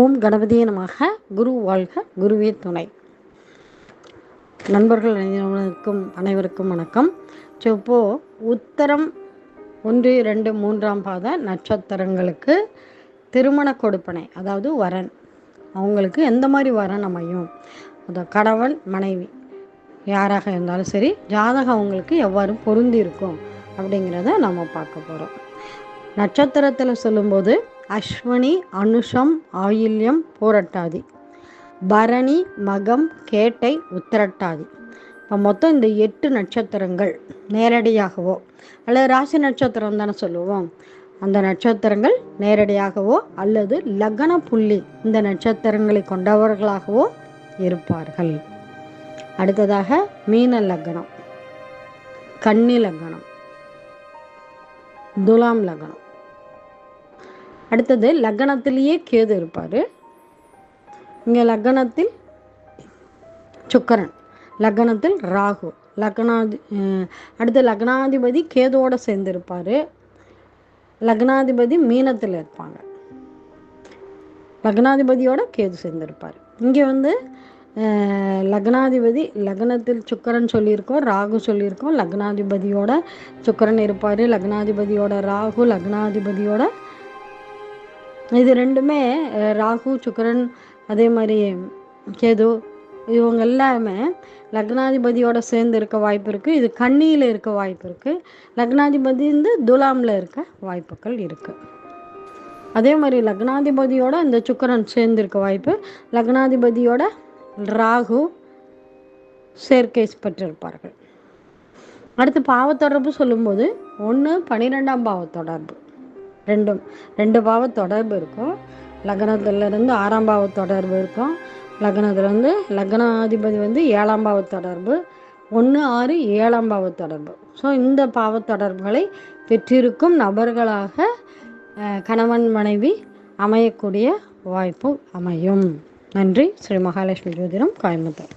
ஓம் கணபதியே நமக குரு வாழ்க குருவே துணை. நண்பர்கள் அனைவருக்கும் அனைவருக்கும் வணக்கம். ஸோ இப்போது உத்தரம் ஒன்று இரண்டு மூன்றாம் பாத நட்சத்திரங்களுக்கு திருமண கொடுப்பனை அதாவது வரன். அவங்களுக்கு எந்த மாதிரி வரன் அமையும்? அதாவது கணவன் மனைவி யாராக இருந்தாலும் சரி ஜாதகம் அவங்களுக்கு எவ்வாறு பொருந்தி இருக்கும் அப்படிங்கிறத நம்ம பார்க்க போகிறோம் நட்சத்திரத்தில் சொல்லும்போது அஸ்வினி அனுஷம் ஆயில்யம் போரட்டாதி. பரணி மகம் கேட்டை உத்திரட்டாதி. இப்போ மொத்தம் இந்த எட்டு நட்சத்திரங்கள் நேரடியாகவோ அல்லது ராசி நட்சத்திரம் தானே சொல்லுவோம். அந்த நட்சத்திரங்கள் நேரடியாகவோ அல்லது லக்ன புள்ளி இந்த நட்சத்திரங்களை கொண்டவர்களாகவோ இருப்பார்கள். அடுத்ததாக மீன லக்னம் கன்னி லக்னம் துலாம் லக்னம். அடுத்தது லக்னத்திலேயே கேது இருப்பார். இங்கே லக்னத்தில் சுக்கரன் லக்னத்தில் ராகு லக்னாதி அடுத்து லக்னாதிபதி கேதுவோட சேர்ந்திருப்பார் லக்னாதிபதி மீனத்தில் இருப்பாங்க. லக்னாதிபதியோட கேது சேர்ந்திருப்பார் இங்கே வந்து லக்னாதிபதி லக்னத்தில் சுக்கரன் சொல்லியிருக்கோம் ராகு சொல்லியிருக்கோம். லக்னாதிபதியோட சுக்கரன் இருப்பார். லக்னாதிபதியோட ராகு லக்னாதிபதியோட இது ரெண்டுமே ராகு சுக்கரன் அதே மாதிரி கேது இவங்க எல்லாமே லக்னாதிபதியோட சேர்ந்து இருக்க வாய்ப்பு இருக்குது இது கண்ணியில் இருக்க வாய்ப்பு இருக்குது லக்னாதிபதி வந்து துலாமில் இருக்க வாய்ப்புகள் இருக்குது அதே மாதிரி லக்னாதிபதியோட இந்த சுக்கரன் சேர்ந்திருக்க வாய்ப்பு லக்னாதிபதியோட ராகு சேர்க்கை பெற்றிருப்பார்கள். அடுத்து பாவத்தொடர்பு சொல்லும்போது ஒன்று பன்னிரெண்டாம் பாவத்தொடர்பு. ரெண்டும் ரெண்டு பாவ தொடர்பு இருக்கும். லக்னத்துலேருந்து ஆறாம் பாவ தொடர்பு இருக்கும். லக்னத்துலேருந்து லக்னாதிபதி வந்து ஏழாம் பாவ தொடர்பு ஒன்று ஆறு ஏழாம் பாவ தொடர்பு. ஸோ இந்த பாவ தொடர்புகளை பெற்றிருக்கும் நபர்களாக கணவன் மனைவி அமையக்கூடிய வாய்ப்பு அமையும். நன்றி. ஸ்ரீ மகாலட்சுமி ஜோதிடம் கோயம்புத்தூர்.